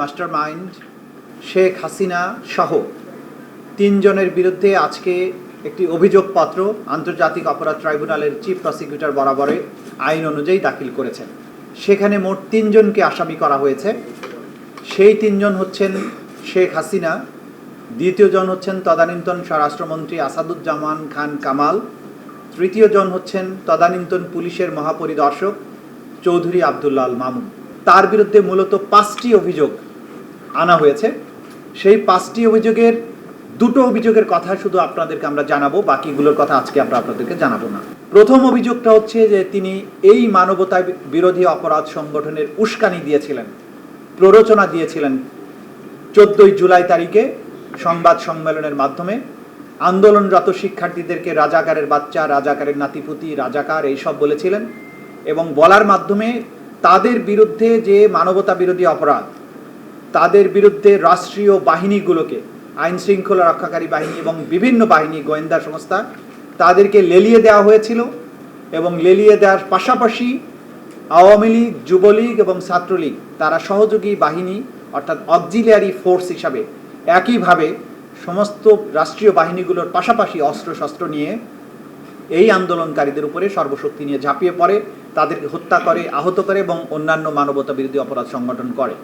Master mind Sheikh Hasina সহ তিনজনের বিরুদ্ধে আজকে একটি অভিযোগপত্র আন্তর্জাতিক অপরাধ ট্রাইব্যুনালের চিফ প্রসিকিউটর বরাবরে আইন অনুযায়ী দাখিল করেছেন। সেখানে মোট তিনজনকে আসামি করা হয়েছে। সেই তিনজন হচ্ছেন শেখ হাসিনা দ্বিতীয়জন হচ্ছেন তদানীন্তন স্বরাষ্ট্রমন্ত্রী আসাদুজ্জামান খান কামাল তৃতীয়জন হচ্ছেন তদানীন্তন পুলিশের মহাপরিদর্শক চৌধুরী আবদুল্লাল মামুন। তার বিরুদ্ধে মূলত পাঁচটি অভিযোগ আনা হয়েছে। সেই পাঁচটি অভিযোগের, দুটো অভিযোগের কথা শুধু আপনাদেরকে আমরা জানাব, বাকিগুলোর কথা আজকে আমরা আপনাদেরকে জানাব না। প্রথম অভিযোগটা হচ্ছে যে তিনি এই মানবতা বিরোধী অপরাধ সংগঠনের উস্কানি দিয়েছিলেন, প্ররোচনা দিয়েছিলেন চোদ্দই জুলাই তারিখে সংবাদ সম্মেলনের মাধ্যমে। আন্দোলনরত শিক্ষার্থীদেরকে রাজাকারের বাচ্চা, রাজাকারের নাতিপুতি, রাজাকার এইসব বলেছিলেন এবং বলার মাধ্যমে তাদের বিরুদ্ধে যে মানবতা বিরোধী অপরাধ তাদের বিরুদ্ধে রাষ্ট্রীয় বাহিনীগুলোকে, আইন শৃঙ্খলা রক্ষাকারী বাহিনী এবং বিভিন্ন বাহিনী, গোয়েন্দা সংস্থা, তাদেরকে লেলিয়ে দেওয়া হয়েছিল এবং লেলিয়ে দেওয়ার পাশাপাশি আওয়ামী লীগ, যুবলীগ এবং ছাত্রলীগ, তারা সহযোগী বাহিনী অর্থাৎ অক্সিলিয়ারি ফোর্স হিসাবে একইভাবে সমস্ত রাষ্ট্রীয় বাহিনীগুলোর পাশাপাশি অস্ত্রশস্ত্র নিয়ে এই আন্দোলনকারীদের উপরে সর্বশক্তি নিয়ে ঝাঁপিয়ে পড়ে, তাদেরকে হত্যা করে, আহত করে এবং অন্যান্য মানবতা বিরোধী অপরাধ সংগঠন করে।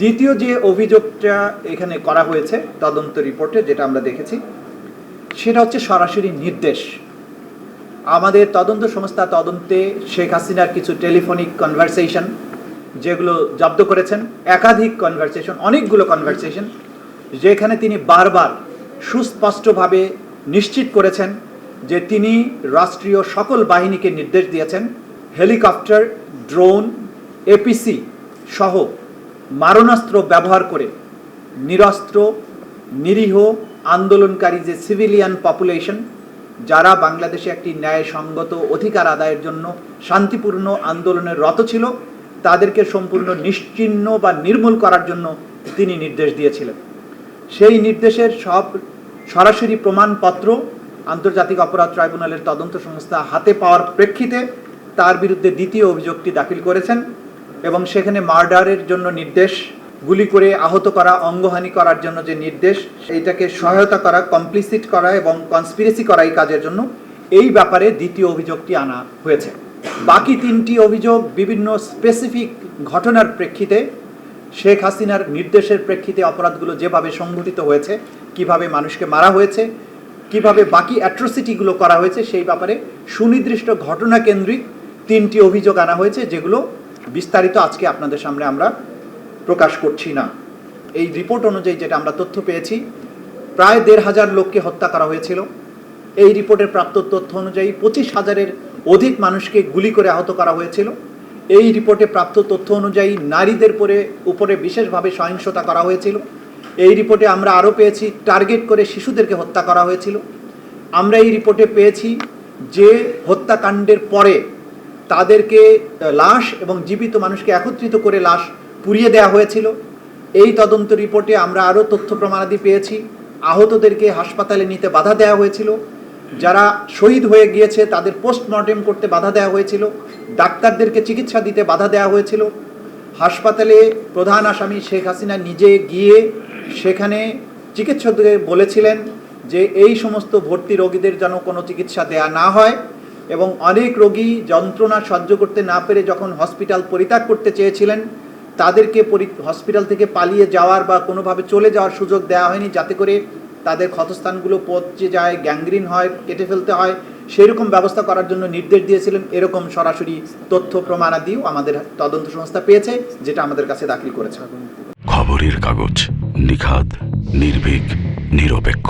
দ্বিতীয় যে অভিযোগটা এখানে করা হয়েছে, তদন্ত রিপোর্টে যেটা আমরা দেখেছি, সেটা হচ্ছে সরাসরি নির্দেশ। আমাদের তদন্ত সংস্থা তদন্তে শেখ হাসিনার কিছু টেলিফোনিক কনভারসেশন যেগুলো জব্দ করেছেন, একাধিক কনভারসেশন অনেকগুলো কনভারসেশন যেখানে তিনি বারবার সুস্পষ্টভাবে নিশ্চিত করেছেন যে তিনি রাষ্ট্রীয় সকল বাহিনীকে নির্দেশ দিয়েছেন, হেলিকপ্টার, ড্রোন এপিসি সহ মারণাস্ত্র ব্যবহার করে নিরস্ত্র, নিরীহ, আন্দোলনকারী যে সিভিলিয়ান পপুলেশন, যারা বাংলাদেশে একটি ন্যায়সঙ্গত অধিকার আদায়ের জন্য শান্তিপূর্ণ আন্দোলনের রত ছিল, তাদেরকে সম্পূর্ণ নিশ্চিহ্ন বা নির্মূল করার জন্য তিনি নির্দেশ দিয়েছিলেন। সেই নির্দেশের সব সরাসরি প্রমাণপত্র আন্তর্জাতিক অপরাধ ট্রাইব্যুনালের তদন্ত সংস্থা হাতে পাওয়ার প্রেক্ষিতে তার বিরুদ্ধে দ্বিতীয় অভিযোগটি দাখিল করেছেন। এবং সেখানে মার্ডারের জন্য নির্দেশ, গুলি করে আহত করা, অঙ্গহানি করার জন্য যে নির্দেশ এইটাকে সহায়তা করা কমপ্লিসিট করা এবং কনস্পিরেসি করা এই কাজের জন্য এই ব্যাপারে দ্বিতীয় অভিযোগটি আনা হয়েছে। বাকি তিনটি অভিযোগ বিভিন্ন স্পেসিফিক ঘটনার প্রেক্ষিতে, শেখ হাসিনার নির্দেশের প্রেক্ষিতে অপরাধগুলো যেভাবে সংঘটিত হয়েছে, কীভাবে মানুষকে মারা হয়েছে, কীভাবে বাকি অ্যাট্রোসিটিগুলো করা হয়েছে, সেই ব্যাপারে সুনির্দিষ্ট ঘটনা কেন্দ্রিক তিনটি অভিযোগ আনা হয়েছে, যেগুলো বিস্তারিত আজকে আপনাদের সামনে আমরা প্রকাশ করছি না। এই রিপোর্ট অনুযায়ী যেটা আমরা তথ্য পেয়েছি, প্রায় দেড় হাজার লোককে হত্যা করা হয়েছিল। এই রিপোর্টের প্রাপ্ত তথ্য অনুযায়ী পঁচিশ হাজারের অধিক মানুষকে গুলি করে আহত করা হয়েছিল। এই রিপোর্টে প্রাপ্ত তথ্য অনুযায়ী নারীদের পরে, উপরে বিশেষভাবে সহিংসতা করা হয়েছিল। এই রিপোর্টে আমরা আরও পেয়েছি, টার্গেট করে শিশুদেরকে হত্যা করা হয়েছিল। আমরা এই রিপোর্টে পেয়েছি যে হত্যাকাণ্ডের পরে তাদেরকে লাশ এবং জীবিত মানুষকে একত্রিত করে লাশ পুড়িয়ে দেওয়া হয়েছিল। এই তদন্ত রিপোর্টে আমরা আরও তথ্য প্রমাণাদি পেয়েছি। আহতদেরকে হাসপাতালে নিতে বাধা দেওয়া হয়েছিল। যারা শহীদ হয়ে গিয়েছে, তাদের পোস্টমর্টেম করতে বাধা দেওয়া হয়েছিল। ডাক্তারদেরকে চিকিৎসা দিতে বাধা দেওয়া হয়েছিল। হাসপাতালে প্রধান আসামি শেখ হাসিনা নিজে গিয়ে সেখানে চিকিৎসকদের বলেছিলেন যে, এই সমস্ত ভর্তি রোগীদের যেন কোনো চিকিৎসা দেয়া না হয়। এবং অনেক রোগী যন্ত্রণা সহ্য করতে না পেরে যখন হসপিটাল পরিত্যাগ করতে চেয়েছিলেন, তাদেরকে হসপিটাল থেকে পালিয়ে যাওয়ার বা কোনোভাবে চলে যাওয়ার সুযোগ দেওয়া হয়নি, যাতে করে তাদের ক্ষতস্থানগুলো পচে যায়, গ্যাংগ্রিন হয়, কেটে ফেলতে হয়, সেরকম ব্যবস্থা করার জন্য নির্দেশ দিয়েছিলেন। এরকম সরাসরি তথ্য প্রমাণাদিও আমাদের তদন্ত সংস্থা পেয়েছে, যেটা আমাদের কাছে দাখিল করেছে। খবরের কাগজ নিখাদ, নির্ভীক, নিরপেক্ষ।